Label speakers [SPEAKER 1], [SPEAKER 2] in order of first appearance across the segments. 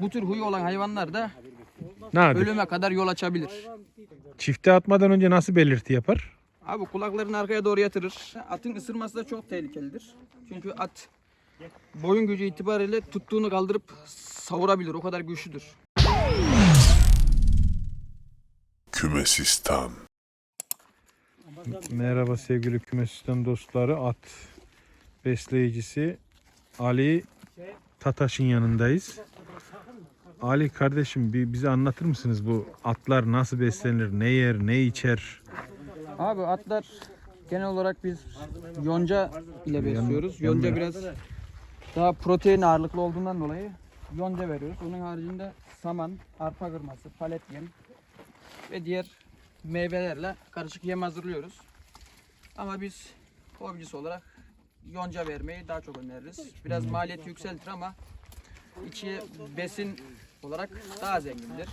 [SPEAKER 1] bu tür huyu olan hayvanlar da
[SPEAKER 2] Nadir.
[SPEAKER 1] ölüme kadar yol açabilir.
[SPEAKER 2] Çifte atmadan önce nasıl belirti yapar?
[SPEAKER 1] Abi kulaklarını arkaya doğru yatırır. Atın ısırması da çok tehlikelidir. Çünkü at boyun gücü itibariyle tuttuğunu kaldırıp savurabilir. O kadar güçlüdür.
[SPEAKER 3] Kümesistan.
[SPEAKER 2] Merhaba sevgili kümesistan dostları. At besleyicisi Ali Tataş'ın yanındayız. Ali kardeşim bir bize anlatır mısınız bu atlar nasıl beslenir, ne yer, ne içer?
[SPEAKER 1] Abi atlar genel olarak biz yonca ile besliyoruz. Yonca biraz daha protein ağırlıklı olduğundan dolayı yonca veriyoruz. Onun haricinde saman, arpa kırması, palet yem ve diğer meyvelerle karışık yem hazırlıyoruz. Ama biz hobicisi olarak yonca vermeyi daha çok öneririz. Biraz maliyeti yükseltir ama içi besin olarak daha zengindir.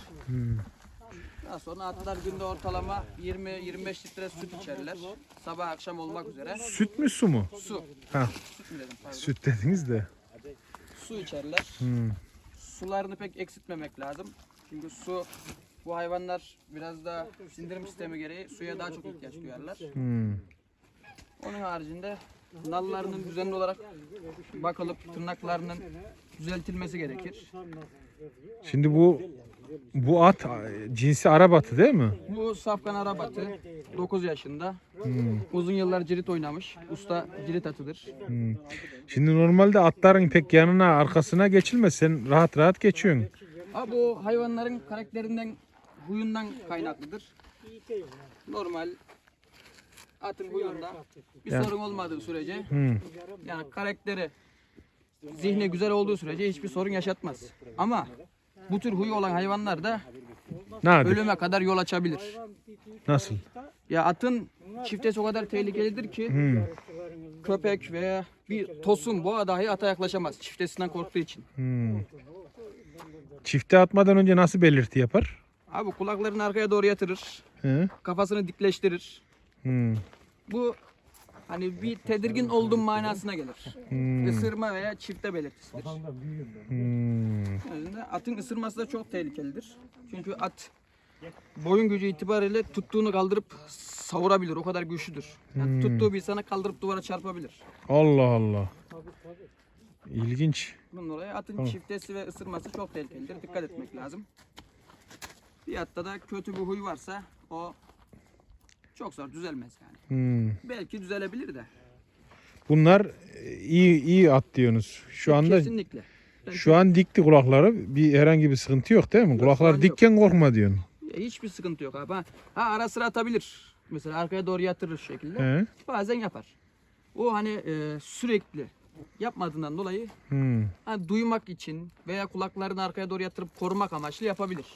[SPEAKER 1] Daha sonra atlar günde ortalama 20-25 litre süt içerler. Sabah akşam olmak üzere.
[SPEAKER 2] Süt mü su mu?
[SPEAKER 1] Su.
[SPEAKER 2] Ha.
[SPEAKER 1] Süt mü dedim pardon.
[SPEAKER 2] Süt dediniz de.
[SPEAKER 1] Su içerler.
[SPEAKER 2] Hmm.
[SPEAKER 1] Sularını pek eksiltmemek lazım. Çünkü su bu hayvanlar biraz da sindirim sistemi gereği suya daha çok ihtiyaç duyarlar.
[SPEAKER 2] Hmm.
[SPEAKER 1] Onun haricinde nallarının düzenli olarak bakılıp tırnaklarının düzeltilmesi gerekir.
[SPEAKER 2] Şimdi bu bu at cinsi Arap atı değil mi?
[SPEAKER 1] Bu Safkan Arabatı 9 yaşında. Uzun yıllar cirit oynamış. Usta cirit atıdır.
[SPEAKER 2] Hmm. Şimdi normalde atların pek yanına arkasına geçilmez. Sen rahat rahat geçiyorsun.
[SPEAKER 1] Abi bu hayvanların karakterinden, huyundan kaynaklıdır. Normal atın huyunda bir
[SPEAKER 2] Yani-
[SPEAKER 1] sorun olmadığı sürece
[SPEAKER 2] Hmm.
[SPEAKER 1] yani karakteri zihni güzel olduğu sürece hiçbir sorun yaşatmaz. Ama bu tür huyu olan hayvanlar da
[SPEAKER 2] Nadir.
[SPEAKER 1] ölüme kadar yol açabilir.
[SPEAKER 2] Nasıl?
[SPEAKER 1] Ya atın çiftesi o kadar tehlikelidir ki
[SPEAKER 2] Hmm.
[SPEAKER 1] köpek veya bir tosun boğa dahi ata yaklaşamaz çiftesinden korktuğu için.
[SPEAKER 2] Hmm. Çifte atmadan önce nasıl belirti yapar?
[SPEAKER 1] Abi kulaklarını arkaya doğru yatırır,
[SPEAKER 2] He?
[SPEAKER 1] kafasını dikleştirir.
[SPEAKER 2] Hmm.
[SPEAKER 1] Bu hani bir tedirgin olduğum manasına gelir.
[SPEAKER 2] Hmm.
[SPEAKER 1] Isırma veya çifte belirtisidir.
[SPEAKER 2] Hmm.
[SPEAKER 1] Yani atın ısırması da çok tehlikelidir. Çünkü at boyun gücü itibariyle tuttuğunu kaldırıp savurabilir. O kadar güçlüdür. Yani
[SPEAKER 2] Hmm.
[SPEAKER 1] tuttuğu bir sana kaldırıp duvara çarpabilir.
[SPEAKER 2] Allah Allah. İlginç.
[SPEAKER 1] Bunun dolayı atın
[SPEAKER 2] Tamam.
[SPEAKER 1] çiftesi ve ısırması çok tehlikelidir. Dikkat etmek lazım. Bir atta da kötü bir huy varsa o çok zor düzelmez yani.
[SPEAKER 2] Hmm.
[SPEAKER 1] Belki düzelebilir de.
[SPEAKER 2] Bunlar e, iyi iyi at diyorsunuz. Şu anda
[SPEAKER 1] Kesinlikle. Ben
[SPEAKER 2] şu an dikti kulakları. Bir herhangi bir sıkıntı yok değil mi?
[SPEAKER 1] an
[SPEAKER 2] Kulaklar
[SPEAKER 1] yok.
[SPEAKER 2] dikken korkma diyorsun.
[SPEAKER 1] Ya Hiçbir sıkıntı yok abi. Ha, ha, ara sıra atabilir. Mesela arkaya doğru yatırır şekilde.
[SPEAKER 2] He?
[SPEAKER 1] Bazen yapar. O hani e, sürekli yapmadığından dolayı
[SPEAKER 2] Hmm.
[SPEAKER 1] hani duymak için veya kulaklarını arkaya doğru yatırıp korumak amaçlı yapabilir.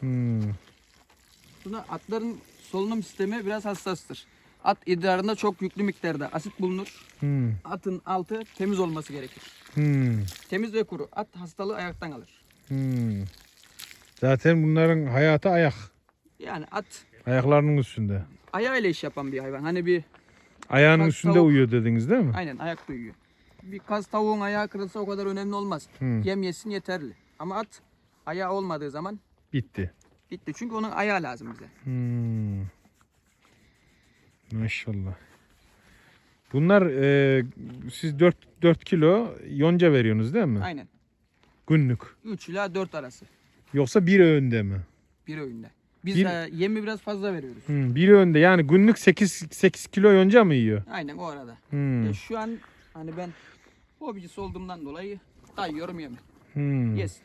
[SPEAKER 2] Hmm.
[SPEAKER 1] Buna atların solunum sistemi biraz hassastır. At idrarında çok yüklü miktarda asit bulunur.
[SPEAKER 2] Hmm.
[SPEAKER 1] Atın altı temiz olması gerekir.
[SPEAKER 2] Hmm.
[SPEAKER 1] Temiz ve kuru. At hastalığı ayaktan alır.
[SPEAKER 2] Hmm. Zaten bunların hayatı ayak.
[SPEAKER 1] Yani at
[SPEAKER 2] Ayaklarının üstünde.
[SPEAKER 1] ayağıyla iş yapan bir hayvan. Hani bir
[SPEAKER 2] Ayağının üstünde
[SPEAKER 1] tavuk.
[SPEAKER 2] uyuyor dediniz değil mi?
[SPEAKER 1] aynen ayak duyuyor. Bir kaz tavuğun ayağı kırılsa o kadar önemli olmaz.
[SPEAKER 2] Hmm.
[SPEAKER 1] Yem yesin yeterli. Ama at ayağı olmadığı zaman
[SPEAKER 2] Bitti.
[SPEAKER 1] Bitti. Çünkü onun ayağı lazım bize.
[SPEAKER 2] Hmm. Maşallah. Bunlar e, siz 4 4 kilo yonca veriyorsunuz değil mi?
[SPEAKER 1] Aynen.
[SPEAKER 2] Günlük.
[SPEAKER 1] 3 ila 4 arası
[SPEAKER 2] Yoksa bir öğünde mi?
[SPEAKER 1] bir öğünde. Biz
[SPEAKER 2] Bir-
[SPEAKER 1] e, yemi biraz fazla veriyoruz.
[SPEAKER 2] Hmm, bir öğünde yani günlük 8 8 kilo yonca mı yiyor?
[SPEAKER 1] Aynen o arada.
[SPEAKER 2] Hmm.
[SPEAKER 1] Ya şu an hani ben hobicisi olduğumdan dolayı dayıyorum yemi.
[SPEAKER 2] Hmm.
[SPEAKER 1] Yes.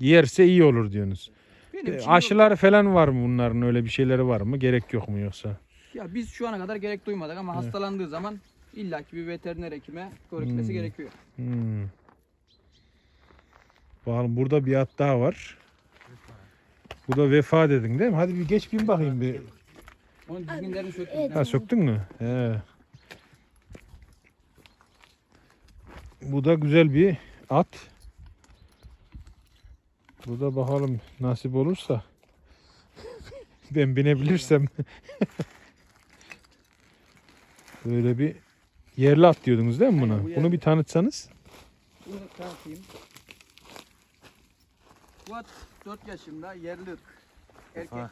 [SPEAKER 2] Yerse iyi olur diyorsunuz.
[SPEAKER 1] Benim
[SPEAKER 2] E,
[SPEAKER 1] için
[SPEAKER 2] Aşıları falan var mı bunların öyle bir şeyleri var mı? Gerek yok mu yoksa?
[SPEAKER 1] ya biz şu ana kadar gerek duymadık ama hastalandığı zaman illaki bir veteriner hekime görükmesi
[SPEAKER 2] Hmm.
[SPEAKER 1] gerekiyor.
[SPEAKER 2] Hmm. Bakalım burada bir at daha var. Bu da vefa dedin değil mi? Hadi bir geç bin bakayım bir.
[SPEAKER 1] Onun dizginlerini söktüm.
[SPEAKER 2] Ha söktün mü? He. Bu da güzel bir at. Bu da bakalım nasip olursa. ben binebilirsem. Böyle bir yerli at diyordunuz değil mi buna?
[SPEAKER 1] Aynen, bu
[SPEAKER 2] Bunu
[SPEAKER 1] yerli.
[SPEAKER 2] bir tanıtsanız.
[SPEAKER 1] Bunu tanıtayım. Bu at 4 yaşında yerli ırk. Erkek.
[SPEAKER 3] Ha.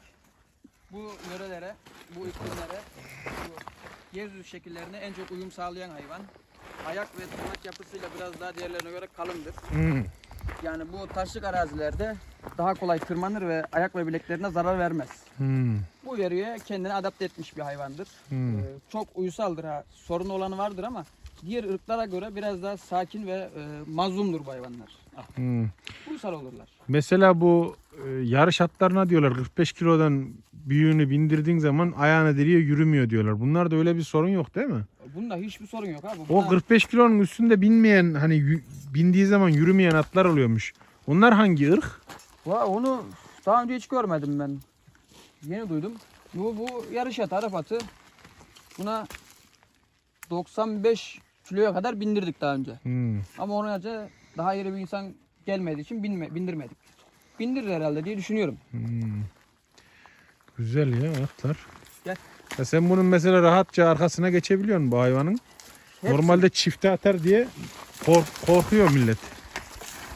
[SPEAKER 1] Bu yörelere, bu iklimlere, bu yeryüzü şekillerine en çok uyum sağlayan hayvan. Ayak ve tırnak yapısıyla biraz daha diğerlerine göre kalındır.
[SPEAKER 2] Hmm.
[SPEAKER 1] Yani bu taşlık arazilerde daha kolay tırmanır ve ayak ve bileklerine zarar vermez.
[SPEAKER 2] Hmm.
[SPEAKER 1] Bu yörüye kendini adapte etmiş bir hayvandır.
[SPEAKER 2] Hmm.
[SPEAKER 1] Ee, çok uysaldır ha. Sorun olanı vardır ama diğer ırklara göre biraz daha sakin ve e, mazlumdur bu hayvanlar.
[SPEAKER 2] Hmm.
[SPEAKER 1] Uysal olurlar.
[SPEAKER 2] Mesela bu e, yarış atlarına diyorlar 45 kilodan büyüğünü bindirdiğin zaman ayağına diriyor yürümüyor diyorlar. Bunlarda öyle bir sorun yok değil mi?
[SPEAKER 1] Bunda hiçbir sorun yok abi.
[SPEAKER 2] O
[SPEAKER 1] Buna-
[SPEAKER 2] 45 kilonun üstünde binmeyen hani bindiği zaman yürümeyen atlar oluyormuş. Onlar hangi ırk?
[SPEAKER 1] Va, onu daha önce hiç görmedim ben. Yeni duydum. Bu, bu yarış atı, Arap atı. Buna 95 kiloya kadar bindirdik daha önce.
[SPEAKER 2] Hmm.
[SPEAKER 1] Ama onun önce daha iri bir insan gelmediği için binme, bindirmedik. Bindirir herhalde diye düşünüyorum.
[SPEAKER 2] Hmm. Güzel ya atlar.
[SPEAKER 1] Gel.
[SPEAKER 2] Ya sen bunun mesela rahatça arkasına geçebiliyorsun bu hayvanın.
[SPEAKER 1] Hepsi.
[SPEAKER 2] Normalde çifte atar diye kork- korkuyor millet.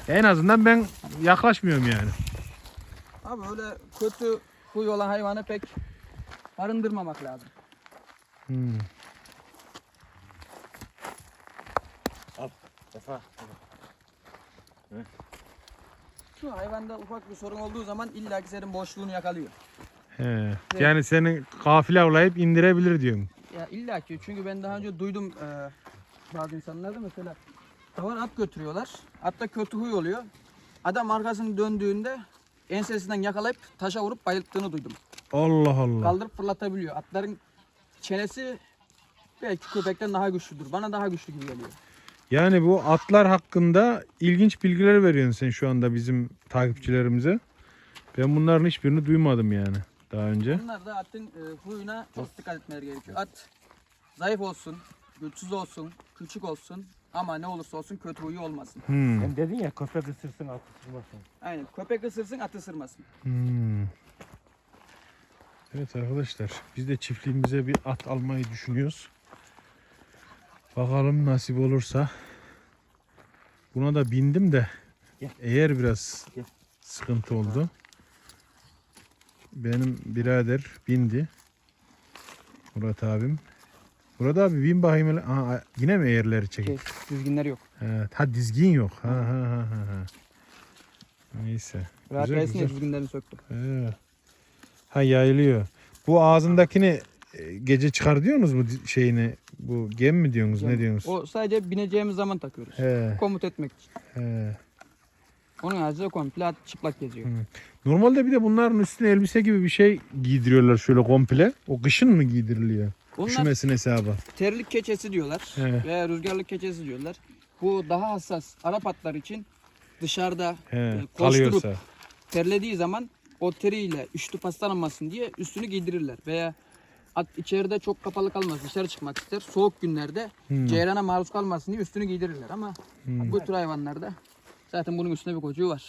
[SPEAKER 2] En azından ben yaklaşmıyorum yani.
[SPEAKER 1] Abi öyle kötü huy olan hayvanı pek barındırmamak lazım.
[SPEAKER 2] Hmm.
[SPEAKER 3] Sefa.
[SPEAKER 1] Şu hayvanda ufak bir sorun olduğu zaman illaki senin boşluğunu yakalıyor.
[SPEAKER 2] He. Yani seni kafile avlayıp indirebilir diyorsun.
[SPEAKER 1] Ya illaki çünkü ben daha önce duydum e, bazı insanlarda mesela davar at götürüyorlar. Atta kötü huy oluyor. Adam arkasını döndüğünde ensesinden yakalayıp taşa vurup bayılttığını duydum.
[SPEAKER 2] Allah Allah.
[SPEAKER 1] Kaldırıp fırlatabiliyor. Atların çenesi belki köpekten daha güçlüdür. Bana daha güçlü gibi geliyor.
[SPEAKER 2] Yani bu atlar hakkında ilginç bilgiler veriyorsun sen şu anda bizim takipçilerimize. Ben bunların hiçbirini duymadım yani daha önce.
[SPEAKER 1] Bunlar da atın e, huyuna çok dikkat etmeleri gerekiyor. At zayıf olsun, güçsüz olsun, küçük olsun ama ne olursa olsun kötü huyu olmasın.
[SPEAKER 2] Hmm.
[SPEAKER 3] Sen dedin ya köpek ısırsın at ısırmasın.
[SPEAKER 1] Aynen köpek ısırsın at ısırmasın.
[SPEAKER 2] Hmm. Evet arkadaşlar biz de çiftliğimize bir at almayı düşünüyoruz. Bakalım nasip olursa. Buna da bindim de
[SPEAKER 3] Gel.
[SPEAKER 2] eğer biraz
[SPEAKER 3] Gel.
[SPEAKER 2] sıkıntı oldu. Benim birader bindi. Murat abim. Murat abi bin bakayım. Aha, yine mi eğerleri çekip?
[SPEAKER 1] Şey, düzgünler yok.
[SPEAKER 2] Evet. Ha dizgin yok. Ha ha ha ha. Neyse.
[SPEAKER 1] Rahat
[SPEAKER 2] Güzel,
[SPEAKER 1] gelsin
[SPEAKER 2] güzel.
[SPEAKER 1] düzgünlerini söktüm.
[SPEAKER 2] He. Ha yayılıyor. Bu ağzındakini e, gece çıkar diyorsunuz mu şeyini? Bu gem mi diyorsunuz? Ne diyorsunuz?
[SPEAKER 1] O sadece bineceğimiz zaman takıyoruz.
[SPEAKER 2] He,
[SPEAKER 1] Komut etmek için.
[SPEAKER 2] he.
[SPEAKER 1] Onun haricinde komple çıplak geziyor.
[SPEAKER 2] Normalde bir de bunların üstüne elbise gibi bir şey giydiriyorlar şöyle komple. O kışın mı giydiriliyor?
[SPEAKER 1] Bunlar
[SPEAKER 2] Üşümesin hesabı.
[SPEAKER 1] terlik keçesi diyorlar
[SPEAKER 2] He.
[SPEAKER 1] veya rüzgarlık keçesi diyorlar. Bu daha hassas Arap atlar için dışarıda
[SPEAKER 2] He,
[SPEAKER 1] e, koşturup
[SPEAKER 2] kalıyorsa.
[SPEAKER 1] terlediği zaman o teriyle üşütüp hastalanmasın diye üstünü giydirirler. Veya at içeride çok kapalı kalmaz dışarı çıkmak ister. Soğuk günlerde
[SPEAKER 2] Hmm.
[SPEAKER 1] ceyrana maruz kalmasın diye üstünü giydirirler ama bu tür hayvanlarda zaten bunun üstünde bir kocuğu var.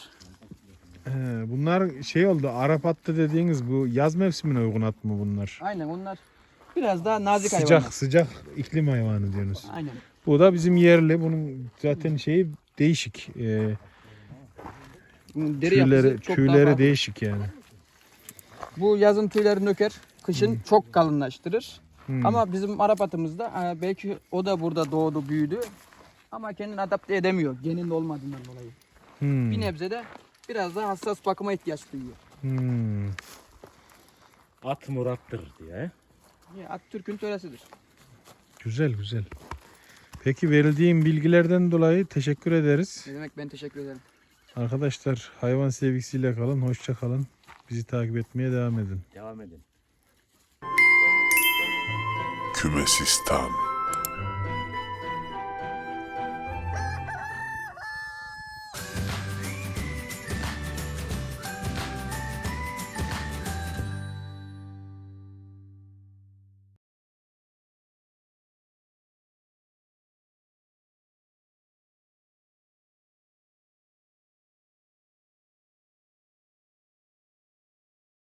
[SPEAKER 2] He, bunlar şey oldu. Arap attı dediğiniz bu yaz mevsimine uygun at mı bunlar?
[SPEAKER 1] Aynen onlar biraz daha nazik
[SPEAKER 2] Sıcak
[SPEAKER 1] hayvanlar.
[SPEAKER 2] sıcak iklim hayvanı diyorsunuz.
[SPEAKER 1] Aynen.
[SPEAKER 2] Bu da bizim yerli. Bunun zaten şeyi değişik. Ee,
[SPEAKER 1] Bunun deri
[SPEAKER 2] tüyleri
[SPEAKER 1] çok
[SPEAKER 2] tüyleri değişik yani.
[SPEAKER 1] Bu yazın tüylerini döker, kışın çok kalınlaştırır.
[SPEAKER 2] Hmm.
[SPEAKER 1] Ama bizim Arap atımızda e, belki o da burada doğdu, büyüdü. Ama kendini adapte edemiyor geninde olmadığından dolayı.
[SPEAKER 2] Hmm.
[SPEAKER 1] Bir nebze de biraz daha hassas bakıma ihtiyaç duyuyor.
[SPEAKER 2] Hmm.
[SPEAKER 3] At murattır diye.
[SPEAKER 1] Ya, at Türk'ün töresidir.
[SPEAKER 2] Güzel güzel. Peki verildiğim bilgilerden dolayı teşekkür ederiz.
[SPEAKER 1] Ne demek ben teşekkür ederim.
[SPEAKER 2] Arkadaşlar hayvan sevgisiyle kalın, hoşça kalın. Bizi takip etmeye devam edin.
[SPEAKER 3] Devam edin.
[SPEAKER 4] Kümesistan